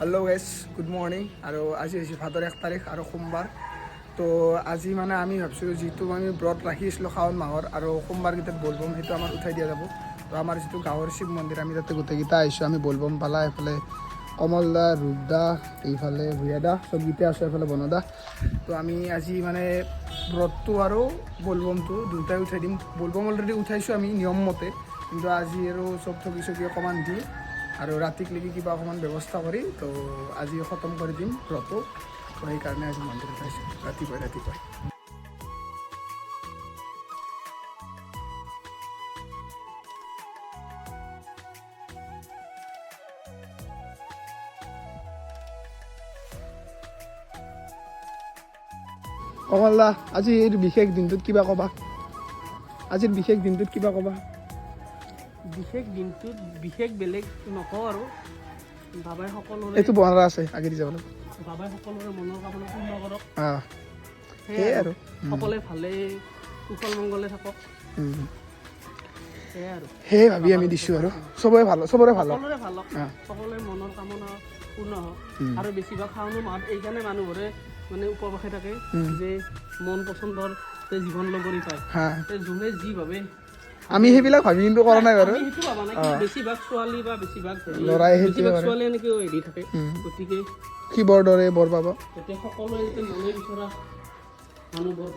Hello' guys good morning আৰু আজি হৈছে ভাদৰ এক তাৰিখ আৰু সোমবাৰ। তো আজি মানে আমি ভাবিছোঁ, যিটো আমি ব্ৰত ৰাখি আছিলোঁ শাওণ মাহৰ আৰু সোমবাৰকেইটাত বলবম সেইটো আমাৰ উঠাই দিয়া যাব। তো আমাৰ যিটো গাঁৱৰ শিৱ মন্দিৰ, আমি তাতে গোটেইকেইটা আহিছোঁ। আমি বলবম পালা, এইফালে কমল দা ৰূপ দা এইফালে ভূঞা দা চবকেইটা আছোঁ এইফালে বনদা। তো আমি আজি মানে ব্ৰতটো আৰু বলবমটো দুটাই উঠাই দিম। বলবম অলৰেডি উঠাইছোঁ আমি নিয়ম মতে। কিন্তু আজি আৰু চব থকি চকি অকণমান দি আৰু ৰাতিকলৈকে কিবা অকণমান ব্যৱস্থা কৰি তো আজি খতম কৰি দিম ব্ৰতটো তো সেইকাৰণে আজি মন্দিৰত আহিছোঁ ৰাতিপুৱাই ৰাতিপুৱাই। কমল দা আজিৰ বিশেষ দিনটোত কিবা ক'বা? আজিৰ বিশেষ দিনটোত কিবা ক'বা? বিশেষ দিনটোত বিশেষ বেলেগ নকওঁ আৰু। বাবাই সকলোৰে এইটো বনাৰা আছে আগেদি যাবলৈ বাবাই সকলোৰে মনৰ কামনা পূৰ্ণ কৰক। সেয়াই আৰু। সকলোৱে ভালে কুশল মংগলে থাকক। সেয়ে ভাবি আমি দিছোঁ আৰু। চবৰে ভালো চবৰে ভালো। সকলোৰে ভালো। সকলোৰে মনৰ কামনা পূৰ্ণ হওক। আৰু বেছিভাগ শাওণৰ মাহত এইকাৰণে মানুহবোৰে মানে উপবাসে থাকে যে মন পচন্দৰ জীৱন লগৰী পায় যোনে যি ভাবে আমি সেইবিলাক ভাবি কিন্তু কৰা নাই বাৰু। ল'ৰাই সেইটোৱে শিৱৰ দৰে বৰ পাব।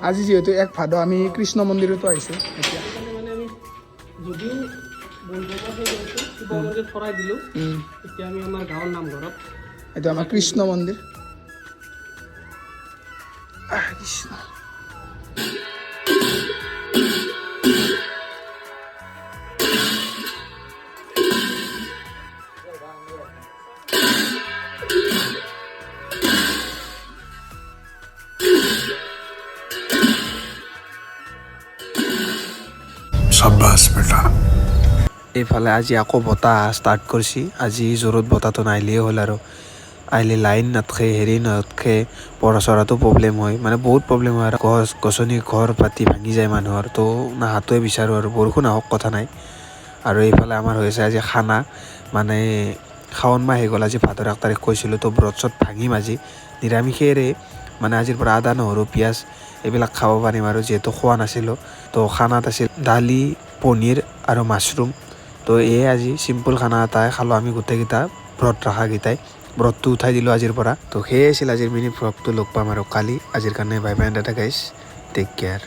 আজি যিহেতু এক ভাদ আমি কৃষ্ণ মন্দিৰতো আহিছোঁ। এতিয়া মানে যদিও এইটো আমাৰ কৃষ্ণ মন্দিৰ। কৃষ্ণ। বাস, বেটা। এইফালে আজি আকৌ বতাহ ষ্টাৰ্ট কৰিছে। আজি জোৰত বতাহটো নাহিলেই হ'ল আৰু। আহিলে লাইন নাথকে, হেৰি নাথকে পঢ়া চৰাটো প্ৰব্লেম হয়। মানে বহুত প্ৰব্লেম হয় আৰু। গছ, গছনি, ঘৰ পাতি ভাঙি যায় মানুহৰ। তো নাহাটোৱে বিচাৰোঁ আৰু। বৰষুণ আহক, কথা নাই। আৰু এইফালে আমাৰ হৈছে আজি খানা। মানে শাওণ মাহ হৈ গ'ল আজি ভাদৰ এক তাৰিখ কৈছিলোঁ। তো ব্ৰত চত ভাঙিম আজি। নিৰামিষেৰে। মানে আজিৰ পৰা আদা নহৰু, পিঁয়াজ এইবিলাক খাব পাৰিম আৰু। যিহেতু খোৱা নাছিলোঁ। তো খানাত আছিল দালি পনীৰ আৰু মাছৰুম। তো এয়ে আজি চিম্পুল খানা এটাই খালোঁ আমি গোটেইকেইটা, ব্ৰত ৰখাকেইটাই ব্ৰতটো উঠাই দিলোঁ আজিৰ পৰা। তো সেয়ে আছিল আজিৰ মিনি ভ্লগটো লগ পাম আৰু কালি। আজিৰ কাৰণে বাই বাই দাদা গাইছ টেক কেয়াৰ